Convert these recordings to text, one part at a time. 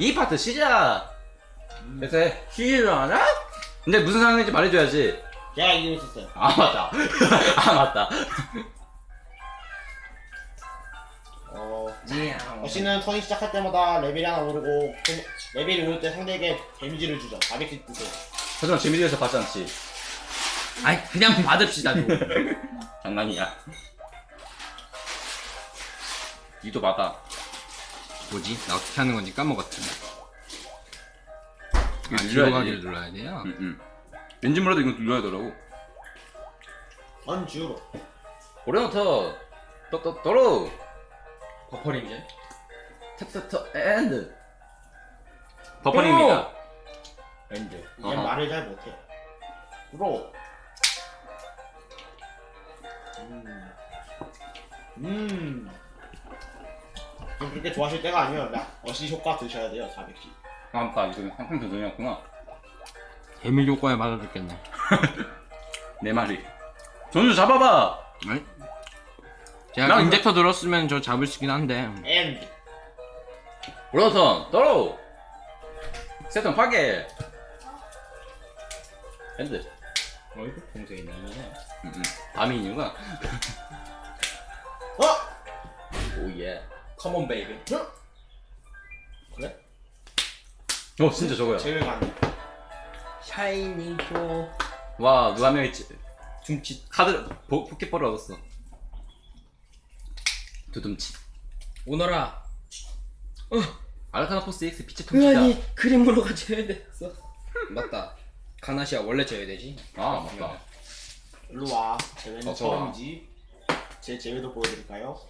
이 파트 시작. 그래서 시작. 근데 무슨 상황인지 말해줘야지. 제가 이기고 있었어요. 아 맞다. 아 맞다. 어, 어씨는 턴이 시작할 때마다 레벨이 하나 오르고 그 레벨이 오를 때 상대에게 데미지를 주죠. 400씩 뜨세요. 하지만 재미지에서 받지 않지. 아이 그냥 받읍시다 좀. 장난이야. 이도 받아. 뭐지? 나 어떻게 하는 건지 까먹었다. 아, 눌러야지. 뒤로 가기를 눌러야 돼요? 응, 응. 왠지 몰라도 이건 눌러야 되더라고. 언주로. 오레노터 또또 또로 버퍼링제? 텍스터 엔드 버퍼링입니다. 엔드. 얘 어허. 말을 잘 못해. 브로. 음. 음. 지금 그렇게 좋아하실 때가 아니에요. 나 어시 효과 드셔야 돼요. 400씩. 아 맞다 이거 상품 변동이었구나. 데밀 효과에 맞아 죽겠네. 내 말이. 전주 잡아봐. 아니? 제가 나 인젝터 들었으면 저 잡을 수 있긴 한데. 엔드. 오레노터 또로 세턴 파괴 엔드. 어이구 동생이 나네. 응, 응. 밤이 이유가 어? 오예. 커먼 베이비. 그래? 어 진짜 저거야. 안 돼. 샤이니 쇼. 와 누가 명 있지? 둠칫. 카드 보, 포켓볼을 얻었어. 두둠치. 오너라. 아르카나 포스 X 빛의 통치자. 그림으로 가 제외됐어. 맞다. 가나시아 원래 제외되지? 아 맞다. 일로 와. 제외는 어서 와. 처음이지. 제 제외도 보여드릴까요?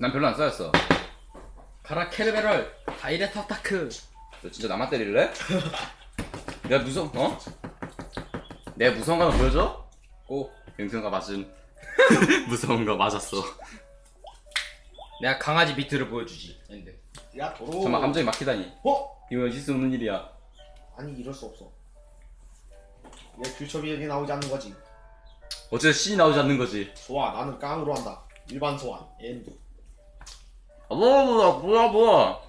난 별로 안 쌓였어. 가라 케르베럴 다이레트 아타크. 너 진짜 나만 때릴래? 내가 무서운 어? 내가 무서운 거 보여줘? 꼭 영승가 맞은 무서운 거 맞았어. 내가 강아지 비트를 보여주지. 엔드. 야 도로. 정말 감정이 막히다니. 어? 이거 있을 수 없는 일이야. 아니 이럴 수 없어. 왜 퓨처비 얘기 나오지 않는 거지? 어째 신이 나오지 않는 거지. 좋아 나는 깡으로 한다. 일반 소환. 엔드. 아, 뭐야 뭐야 뭐야 뭐야.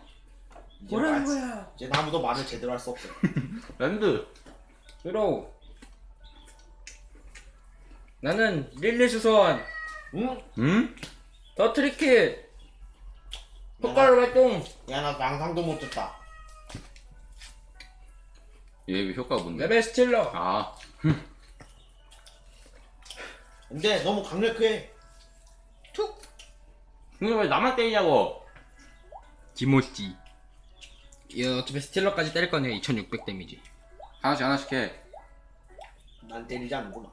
이제 말- 이제 아무도 말을 제대로 할 수 없어. 랜드. 들어. 나는 릴리스 소환. 응? 응? 더 트리킷. 효과를 발동. 야나 상상도 못 듣다. 얘 효과가 뭔데? 레벨 스틸러. 아 근데 너무 강력해. 툭. 근데 왜 나만 때리냐고. 디모티. 이거 어차피 스틸러까지 때릴 거니까 2600 데미지. 하나씩 하나씩 해. 난 때리지 않는구나.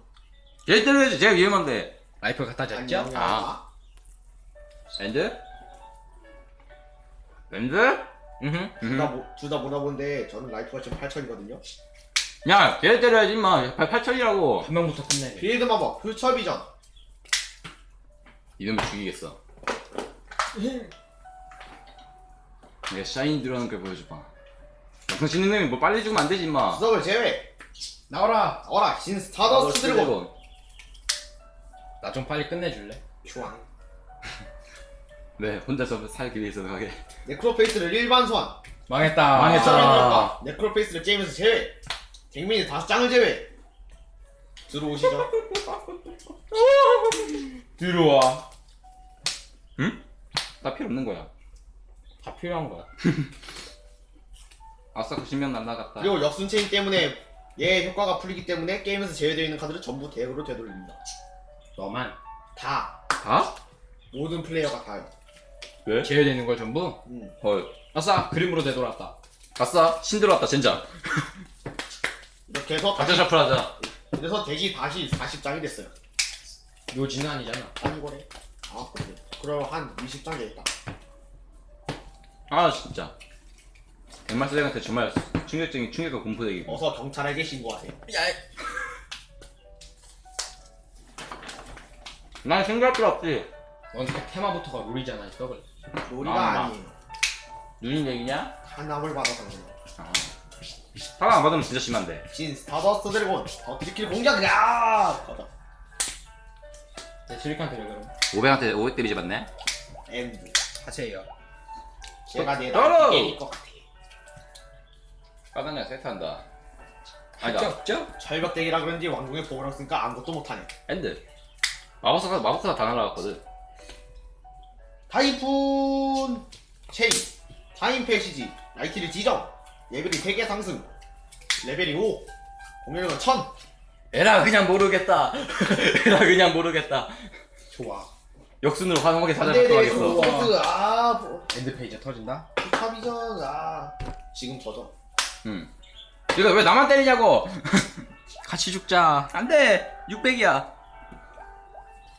얘 때려야지. 제가 위험한데. 라이플 갖다 줬죠? 안녕. 아. 랜드? 랜드? 응. 둘다 몰아본데 저는 라이프가 지금 8천이거든요. 야, 걔 때려야지 임마. 8천이라고. 한 명부터 끝내. 빌드 마법 퓨처 비전. 이놈을 죽이겠어. 내가 샤인 들어가는 걸 보여줘봐. 당신 놈이 뭐 빨리 죽으면 안 되지 임마. 수석을 제외. 나와라. 어라 신 스타더스트 드래곤. 나 좀 빨리 끝내줄래? 좋아. 네, 혼자서 살기 위해서 가게. 네크로페이스를 일반 소환. 망했다. 망했다. 네크로페이스를 게임에서 제외. 갱민이 다섯 장을 제외. 들어오시죠. 들어와. 응? 나 필요 없는 거야. 다 필요한 거야. 아싸 90명 날라갔다. 그리고 역순 체인 때문에 얘 효과가 풀리기 때문에 게임에서 제외되어 있는 카드를 전부 대으로 되돌립니다. 너만. 다. 다? 모든 플레이어가 다요. 왜? 제외되는 걸 전부. 음. 헐. 아싸 그림으로 되돌았다. 아싸 신 들어왔다 젠장. 이렇게 해서 가짜 다시, 샤프하자. 그래서 대기 다시 40장이 됐어요. 묘지는 아니잖아. 딴 거래. 아 그래. 그럼 한 20장 되겠다. 아 진짜. 백말 사장한테 정말 충격적인 충격과 공포되기. 어서 경찰에게 신고하세요. 야. 난 생각할 필요 없지. 넌 테마부터가 룰이잖아. 떡을. 놀이가 아, 나. 아니에요. 눈인 얘기냐? 한압을 받아서 그래요. 아. 사람 안 받으면 진짜 심한데. 신 스타더스트 드래곤 더 트리킬 공격 야! 가자. 내 실리칸 드래곤. 500한테 500 데미지 받네? 엔드. 하세요. 제가 내 떨어! 게임일 것 같아. 까다냐 세트한다 아니다 없죠? 철벽대기라 그런지 왕궁에 보호랑 쓰니까 아무것도 못하네. 엔드 마법사가 마법사가 다 날아갔거든 타이푼 체인 타임 패시지 라이트를 지정 레벨이 3개 상승 레벨이 5 공격력은 1000 에라 그냥 모르겠다. 에라 그냥 모르겠다. 좋아. 역순으로 화성하게 내 찾아뵙고 하겠어. 소스 아 뭐, 엔드 페이지 터진다. 탑이전 아. 지금 터져 응 이거 왜 나만 때리냐고. 같이 죽자. 안 돼. 600이야.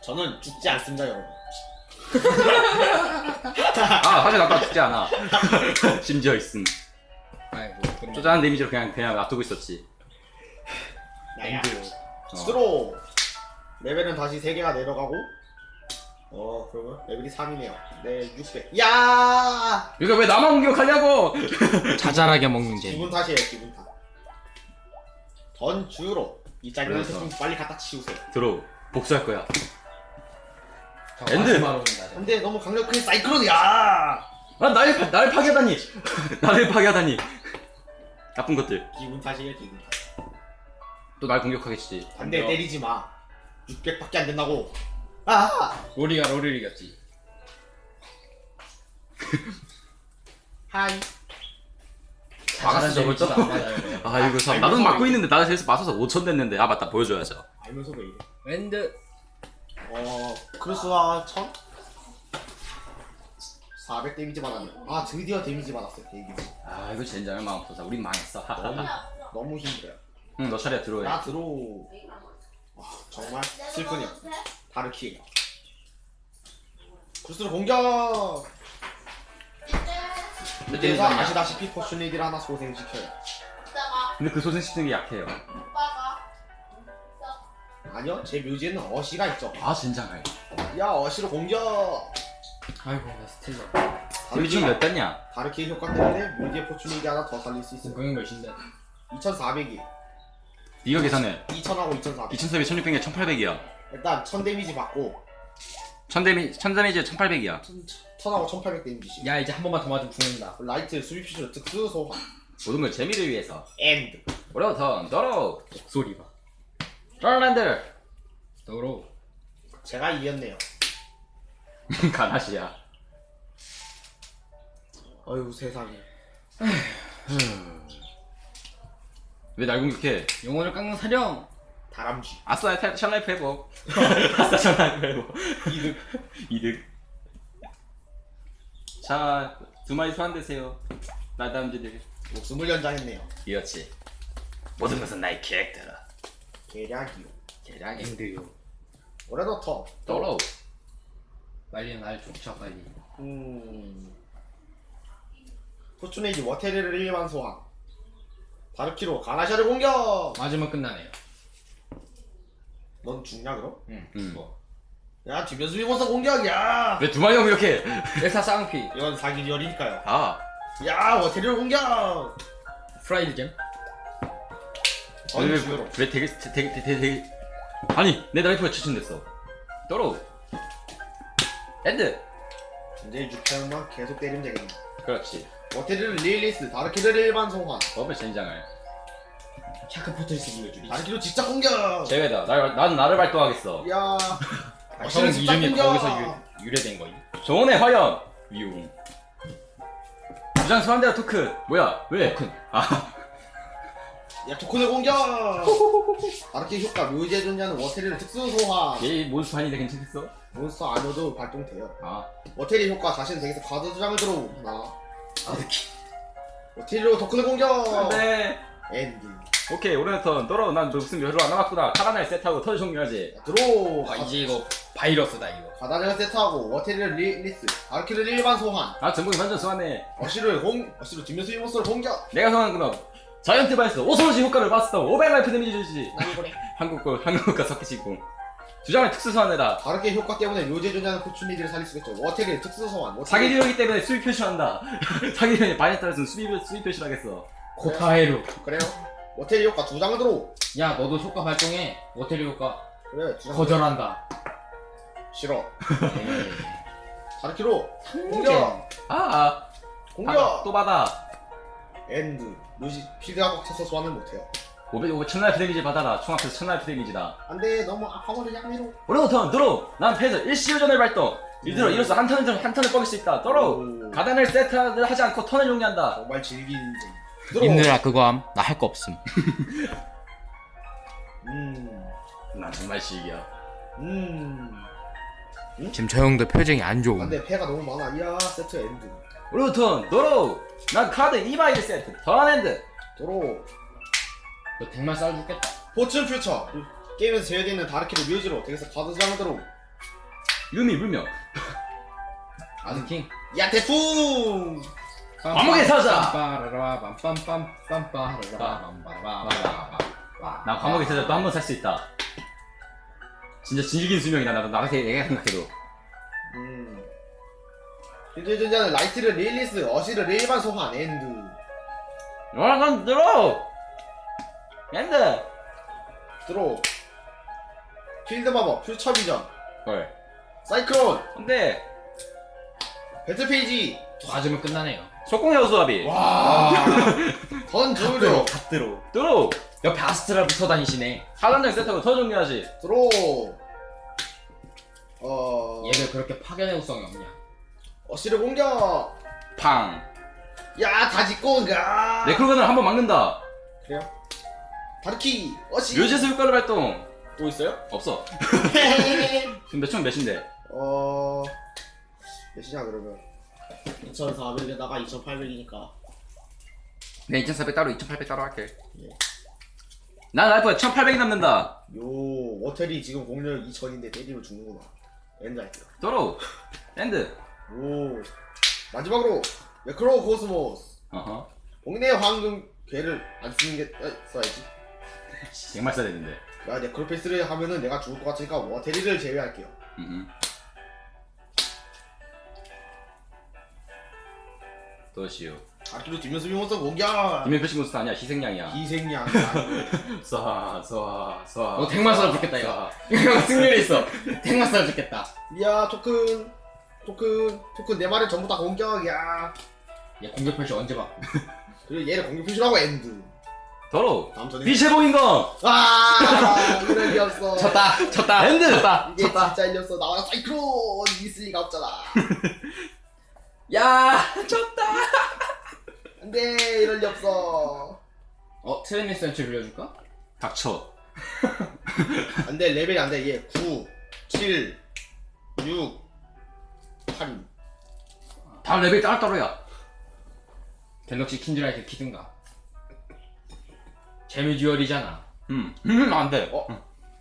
저는 죽지 않습니다 여러분. 아 사실 아까 죽지 않아. 심지어 있음. 아이고. 그럼 쪼잔한 데미지로 그냥 그냥 놔두고 있었지 나야. 엔드. 어. 스트로. 레벨은 다시 3개가 내려가고. 어 그러면 레벨이 3이네요. 네 600. 야! 이거 왜 나만 공격하냐고! 자잘하게 먹는 게. 기분 탓이에요 기분 탓. 던주로 이 짜증난 그래서. 제품 빨리 갖다 치우세요. 들어 복수할 거야. 저 엔드. 근데 너무 강력한 사이클론이야! 아 나를 파- 나를 파괴하다니! 나를 파괴하다니! 나쁜 것들. 기분 탓이에요 기분 탓 또 날 공격하겠지. 반대 때리지 마. 600밖에 안 된다고. 아! 로리가 로리를 이겼지. 하이. 막았어 저걸 또? 안 맞아요. 아 이거 참 아, 나도 이거. 있는데 나도 제에서 맞아서 5천 됐는데. 아 맞다. 보여줘야죠. 알면서 왜 이래 엔드. 어 크루스와 1000 400 데미지 받았네. 아 드디어 데미지 받았어요 데미지. 아 이거 젠장을 마음 없어서 우린 망했어. 너무 너무 힘들어요 응 너 차례야 들어해 나 들어 와, 정말 슬프네요 다르키가 크루스로 공격! 이제서 아시다시피 포슈니디를 하나 소생시켜요. 근데 그 소생 시키는 게 약해요. 아니요 제 묘지에는 어시가 있죠. 아 젠장을 야 어시로 공격! 아이고 나 스틸러. 데미지 몇 됐냐 다르키 효과 때문에 묘지의 포슈니디 하나 더 살릴 수 있어요. 공격 몇인데? 2400이 네가 계산해. 2000하고 2400 2400, 1600에 1800이야 일단 1000 데미지 받고. 1000 데미지 1000 데미지에 1800이야. 1000하고 1800 데미지씩 야 이제 한 번만 더 맞으면 죽는다. 라이트 수입시로 특수 소환 모든 걸 재미를 위해서. 엔드 오래부터 너로 소리 봐. 롤랜드 너로. 제가 이겼네요. 가나시야. 어휴 세상에 왜 날 공격해? 영혼을 깎는 사령. 다람쥐. 아싸 타- 샬라이프 회복 아싸 샬라이프 회복 이득. 이득. 자 두 마리 소환되세요. 나다음지들. 목숨을 연장했네요. 이렇지. 모든 것은 나의 계획대로 계략이요. 계량이. 엔드요. 올해도 터 떨어 빨리 날 쫓아 빨리. 음... 포춘에이지 워테리를 일반 소환 다르키로 가나샤를 공격 맞으면 끝나네요. 넌 죽냐 그럼? 응. 음. 뭐. 야 주변 수비본사 공격이야 왜 두 마리가 공격해 엘사 쌍피. 이건 사기 리얼이니까요 아 야 워테리를 공격 프라이드 잼. 왜, 왜, 던주로 왜 되게 되게 되게 되게, 아니 내 라이프가 추천됐어 떨어 엔드 이제 6회만 계속 때리면 되겠네 그렇지 워테리를 릴리스 다르키를 일반 소환. 버블 젠장을. 샤크 포트리스 물려주기. 다르키로 직접 공격! 제외다. 나, 난 나를 발동하겠어. 야. 아, 어, 형 진짜 이름이! 거기서 유, 유래된 거임. 정원의 화염 위용 주장 소환대와 토크. 뭐야? 왜? 토큰. 아. 야 토큰을 공격! 다르키 효과 묘지에 존재하는 워테리를 특수 소환. 얘 몬스터 아닌데 괜찮겠어? 몬스터 아니어도 발동돼요. 아. 워테리 효과 자신 덱에서 카드 두 장을 들어오나 워테리로 토큰을 공격! 안돼 엔딩. 오케이 오늘 턴. 떨어 난 무슨 별로 안 남았구나. 카가날 세트하고 턴 종료하지. 자, 들어 아 이제 이거 바이러스다 이거. 가다를 세트하고 워테리를 릴리스. 다르키를 일반 소환. 아 전복이 완전 소환해. 어시를 공 어시로 뒷면수 이모스를 공격. 내가 소환하구나 자이언트 바이스. 오소지 효과를 봤어. 500라이프 데미지 주지. 난이거래. 한국 거 한국 거 섞이시고 두 장을 특수 소환해라 다르게 효과 때문에 묘지에 존재하는 포춘리들을 살릴 수 있겠죠 워테리를 특수 소환 자기 딜이기 때문에 수비 표시한다 자기 딜이 바이에 따라서는 수비, 수비 표시를 하겠어 코타헤루. 그래요 워테리 효과 두 장을 들어 야 너도 효과 발동해. 워테리 효과 그래 두 장. 거절한다. 싫어 에이. 다르키로 공격. 공격 아 공격! 또 받아 엔드. 루시 필드가 꽉 차서 소환을 못해요. 500, 500 천라이프 데미지 받아라 총 합해서 천라이프 데미지다 안돼 너무 아파버려 양미로. 턴 들어 난 패드 일시효전을 발동 이들어 이로써 한 턴을 한 턴을 뻑일 수 있다 떨어 오. 가단을 세트를 하지 않고 턴을 용리한다 정말 즐긴 인생. 님들아 그거 함. 나 할 거 없음. 음. 난 정말 시기야 음. 지금 저 형도 표정이 안 좋음. 안돼 패가 너무 많아. 이야 세트 엔드. 턴 들어 난 카드 2마일 세트 턴 핸드 도로. 너 백만 쏴주겠다. 포춘 퓨처. 게임에서 제외되어 있는 다르키를 뮤즈로 덱에서 카드 장으로. 유미 불명 아즈킹. 야 태풍. 감옥의 사자! 나 감옥에 있어서 또 한 번 살 수 있다 진짜 질긴 수명이다 나도 나한테 내가 생각해도 음. 현재 전자는 라이트를 레일리스, 어시를 레일반 소환 엔드. 너랑 들어 핸드 드로. 필드 마법, 퓨처 비전, 헐 사이클론, 근데 배틀 페이지. 맞으면 끝나네요. 속공해서 수압이 와. 던 조조. 갓들어 들어 옆에 아스트라 붙어 다니시네. 하단장 세트하고 더 정리하지 드로. 어. 얘들 그렇게 파견의 우성이 없냐? 어시를 공격. 팡 야, 다 짓고 온가. 네크로건을 한번 막는다 그래요? 다르키, 어시. 묘지에서 효과를 발동 또 있어요? 없어 지금 몇총 몇인데 어. 몇이냐 그러면? 2,400에다가 2,800이니까. 내 2400 따로 2800 따로 할게 예. 난 알프가 1800이 남는다 요 워텔이 지금 공력 2,000인데 때리면 죽는구나. 엔드 할게요. 도로 랜드 오. 마지막으로 매크로 코스모스. 어허 본인의 황금 괴를 안 쓰는 게 어, 써야지. 정말 써야 되는데 야, 네크로패스를 하면은 내가 죽을 것 같으니까 워테리를 제외할게요. 음. 도시오 아끼로 뒷면수 비모서 공격. 김현 표시 몬스터 아니야 희생양이야 희생양. 쏴 쏴 쏴. 어, 백만 쏴 죽겠다, 이거. 이거 승률이 있어. 백만 쏴 죽겠다. 야 토큰 토큰 토큰 네 마리 전부 다 공격이야. 얘 공격 표시 언제 받고? 그리고 얘를 공격 표시라고 엔드. 더러. 빛의 보인 거 아 이럴 리 없어. 쳤다, 쳤다. 엔드! 쳤다, 이게 쳤다. 진짜 일리 없어. 나와 사이클론 있을 리가 없잖아. 야 졌다 안돼 이럴 리 없어. 어, 트레미 센치 빌려줄까? 닥쳐 안돼 레벨이 안돼 얘 9, 7, 6, 8. 다음 레벨 따로따로야 갤럭시 킨드라이트 키든가. 재미 듀얼이잖아. 음, 음 안 돼 어?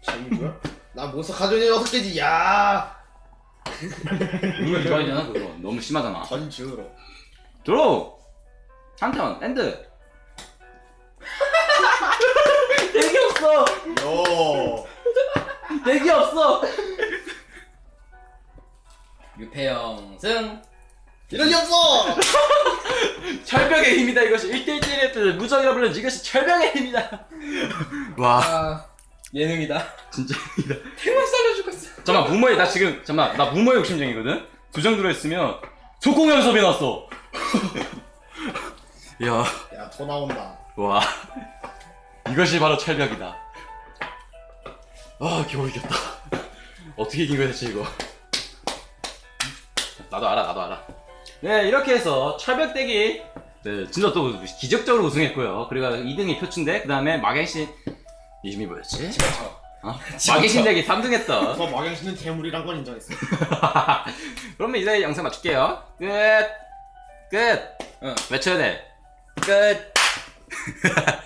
재미고요? 나 몬스터 카드는 6 개지. 야. 이거 좋아하잖아 그거 너무 심하잖아 던주로. 들어 한턴 엔드 대기 없어 요. 대기 없어 유패영 승. 이럴 리 없어. 철벽의 힘이다 이것이. 1대1 때 무적이라 불리는 이것이 철벽의 힘이다. 와. 아, 예능이다. 진짜 백만 쏴려 죽었어. 잠깐만 무모에 나 지금 잠깐만 나 무모의 욕심쟁이거든? 두 장 들어있으면 속공 연습이 났어. 야. 야더 나온다. 와. 이것이 바로 철벽이다. 아 겨우 이겼다. 어떻게 이긴 거야 대체 이거? 나도 알아 나도 알아 네 이렇게 해서 철벽대기 네 진짜 또 기적적으로 우승했고요 그리고 2등이 표춘대 그 다음에 마갱신 이름이 뭐였지? 어? 마갱신 대기 3등 했던 더 막양신은 괴물이란 건 인정했어. 그러면 이제 영상 마칠게요 끝 끝! 응. 외쳐야 돼 끝!